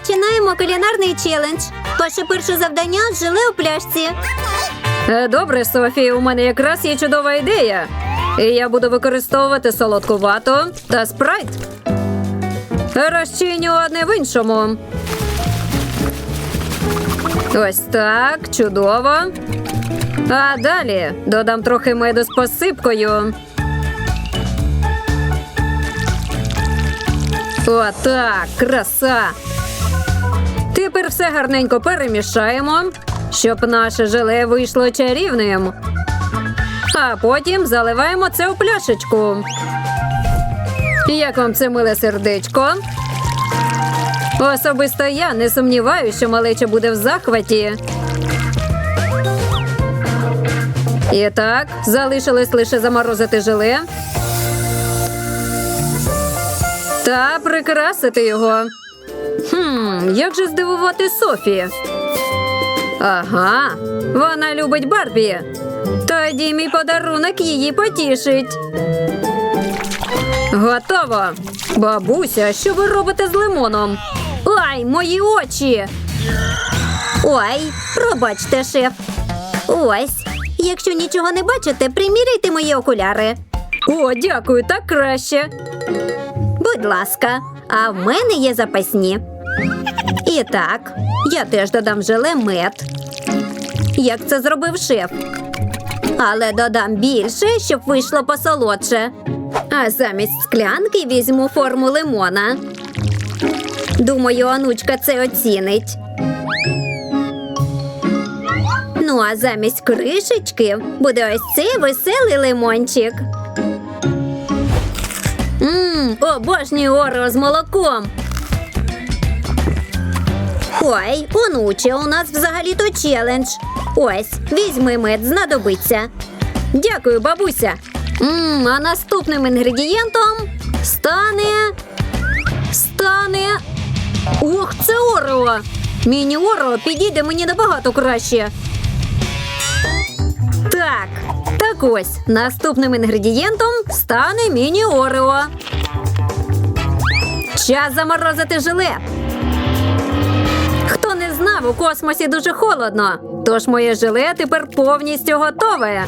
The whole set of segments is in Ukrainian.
Починаємо кулінарний челендж. Ваше перше завдання желе у пляшці. Е, Добре, Софія, у мене якраз є чудова ідея. І я буду використовувати солодку вату та спрайт. Розчиню одне в іншому. Ось так, чудово. А далі додам трохи меду з посипкою. Отак, краса. Тепер все гарненько перемішаємо, щоб наше желе вийшло чарівним. А потім заливаємо це у пляшечку. Як вам це миле сердечко? Особисто я не сумніваюся, що малеча буде в захваті. І так, залишилось лише заморозити желе та прикрасити його. Хм, як же здивувати Софі? Ага, вона любить Барбі. Тоді мій подарунок її потішить. Готово. Бабуся, що ви робите з лимоном? Ай, мої очі! Ой, пробачте, шеф. Ось. Якщо нічого не бачите, приміряйте мої окуляри. О, дякую, так краще. Будь ласка, а в мене є запасні. І так, я теж додам желе мед. Як це зробив шеф. Але додам більше, щоб вийшло посолодше. А замість склянки візьму форму лимона. Думаю, онучка це оцінить. Ну, а замість кришечки буде ось цей веселий лимончик. Мм, обожнюю орео з молоком. Ой, онуче, у нас взагалі-то челендж. Ось, візьми мед, знадобиться. Дякую, бабуся. Мм, а наступним інгредієнтом стане. Стане. Ох, це орео! Міні орео підійде мені набагато краще. Так, так ось. Наступним інгредієнтом стане міні орео. Час заморозити желе. У космосі дуже холодно. Тож моє желе тепер повністю готове.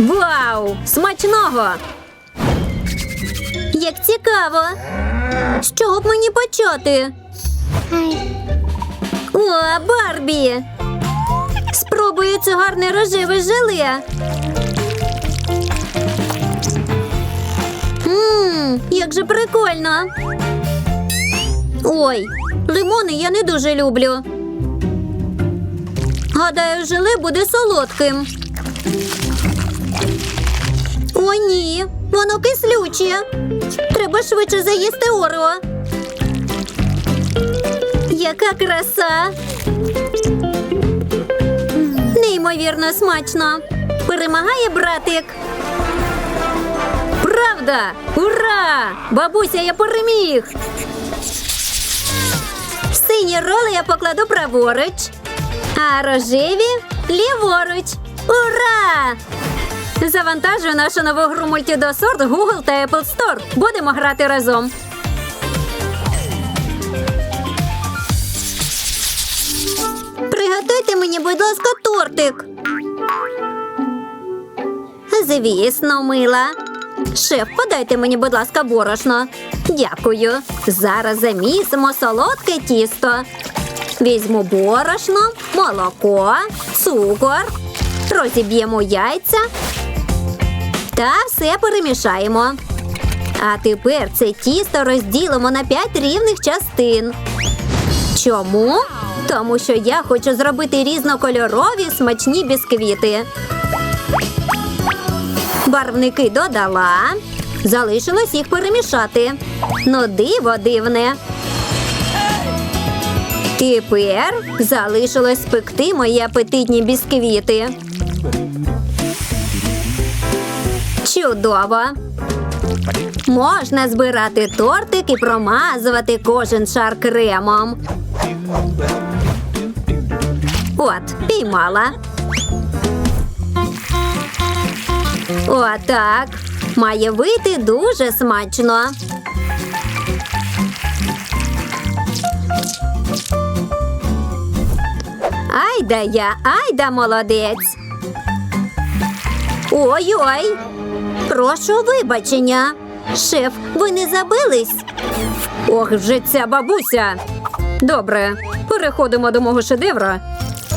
Вау! Смачного! Як цікаво! З чого б мені почати? О, Барбі! Спробую це гарне рожеве. Ммм, як же прикольно. Ой, лимони я не дуже люблю. Гадаю, желе буде солодким. О, ні, воно кислюче. Треба швидше заїсти орео. Яка краса. Неймовірно смачно. Перемагає братик. Правда! Ура! Бабуся, я переміг! Сині роли я покладу праворуч, а рожеві ліворуч. Ура! Завантажую нашу нову гру мультідосорт Google та Apple Store. Будемо грати разом. Приготуйте мені, будь ласка, тортик. Звісно, мила. Шеф, подайте мені, будь ласка, борошно. Дякую. Зараз замісимо солодке тісто. Візьму борошно, молоко, цукор, розіб'ємо яйця та все перемішаємо. А тепер це тісто розділимо на 5 рівних частин. Чому? Тому що я хочу зробити різнокольорові смачні бісквіти. Барвники додала. Залишилось їх перемішати. Ну, диво дивне. Тепер залишилось спекти мої апетитні бісквіти. Чудово! Можна збирати тортик і промазувати кожен шар кремом. От, піймала. Отак. Має вийти дуже смачно. Айда я, айда молодець. Ой-ой. Прошу вибачення. Шеф, ви не забились? Ох, вже ця бабуся. Добре, переходимо до мого шедевра.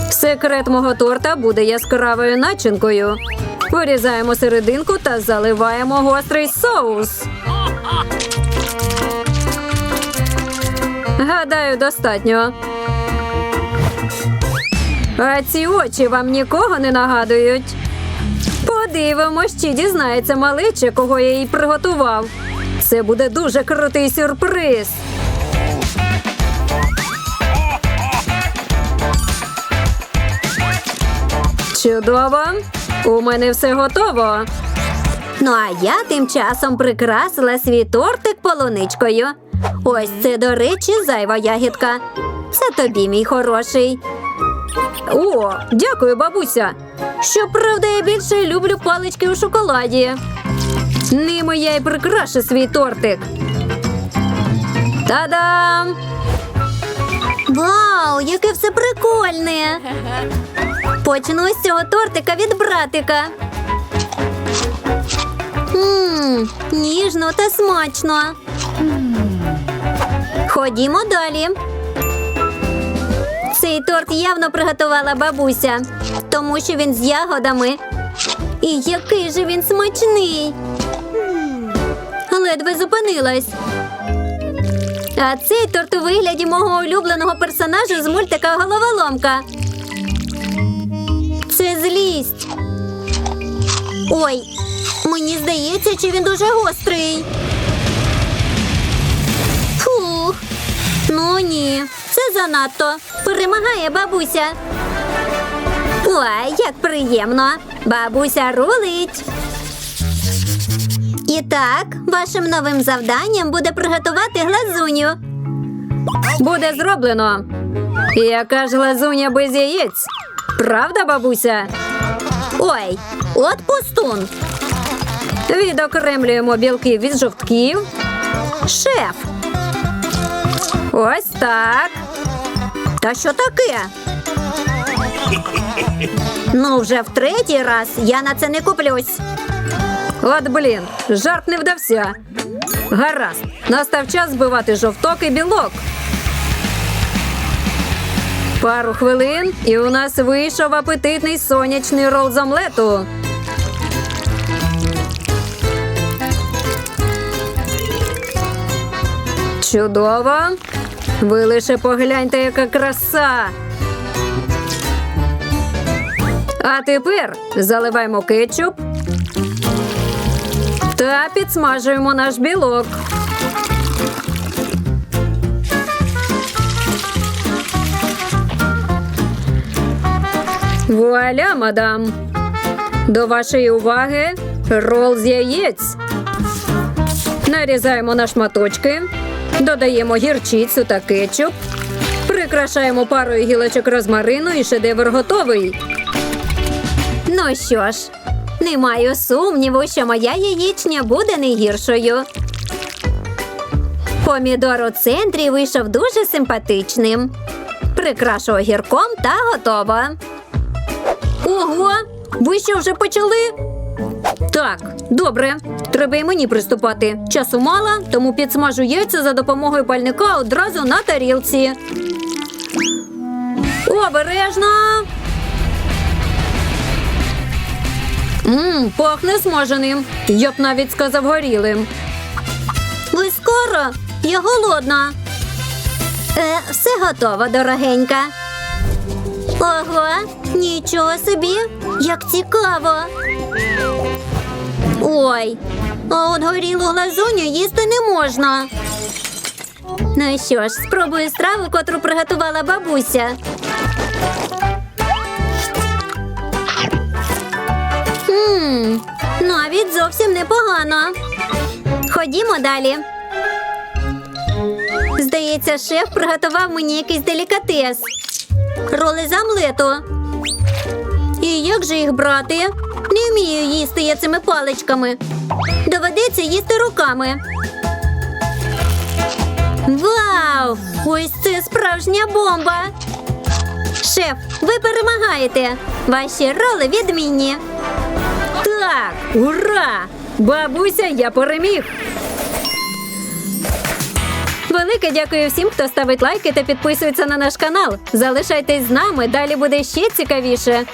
Секрет мого торта буде яскравою начинкою. Вирізаємо серединку та заливаємо гострий соус. Гадаю, достатньо. А ці очі вам нікого не нагадують. Подивимось, чи дізнається малече, кого я їй приготував. Це буде дуже крутий сюрприз. Чудово! У мене все готово. Ну а я тим часом прикрасила свій тортик полуничкою. Ось це, до речі, зайва ягідка. Це тобі, мій хороший. О, дякую, бабуся. Щоправда, я більше люблю палички у шоколаді. Ними я й прикрашу свій тортик. Та-дам! Вау, яке все прикольне! Почну з цього тортика від братика. Ммм, ніжно та смачно. Ходімо далі. Цей торт явно приготувала бабуся, тому що він з ягодами. І який же він смачний. Ледве зупинилась. А цей торт у вигляді мого улюбленого персонажа з мультика Головоломка. Ой, мені здається, чи він дуже гострий. Фух. Ну ні, це занадто. Перемагає бабуся. Ой, як приємно. Бабуся рулить. І так, вашим новим завданням буде приготувати глазуню. Буде зроблено. Яка ж лазуня без яєць? Правда, бабуся? Ой, от пустун. Відокремлюємо білки від жовтків. Шеф, Ось так. та що таке? Ну, вже в третій раз я на це не куплюсь. От блін, жарт не вдався. Гаразд, настав час збивати жовток і білок. Пару хвилин, і у нас вийшов апетитний сонячний рол з омлету. Чудово. Ви лише погляньте, яка краса. А тепер заливаємо кетчуп та підсмажуємо наш білок. Вуаля, мадам. До вашої уваги рол з яєць. Нарізаємо на шматочки, додаємо гірчицю та кетчуп, прикрашаємо парою гілочок розмарину і шедевр готовий. Ну що ж, не маю сумніву, що моя яєчня буде не гіршою. Помідор у центрі вийшов дуже симпатичним. Прикрашу огірком та готово. Ого, ви що вже почали? Так, добре. Треба і мені приступати. Часу мало, тому підсмажу яйця за допомогою пальника одразу на тарілці. Обережно. Мм, пахне смаженим. Я б навіть сказав горілим. Ви скоро? Я голодна. Е, все готово, дорогенька. Ого, нічого собі, як цікаво. Ой, а от горілу глазуню їсти не можна. Ну що ж, спробую страву, котру приготувала бабуся. Ммм, навіть зовсім непогано. Ходімо далі. Здається, шеф приготував мені якийсь делікатес. Роли з омлету. І як же їх брати? Не вмію їсти я цими паличками. Доведеться їсти руками. Вау! Ось це справжня бомба. Шеф, ви перемагаєте. Ваші роли відмінні. Так, ура! Бабуся, я переміг. Велике дякую всім, хто ставить лайки та підписується на наш канал. Залишайтесь з нами, далі буде ще цікавіше.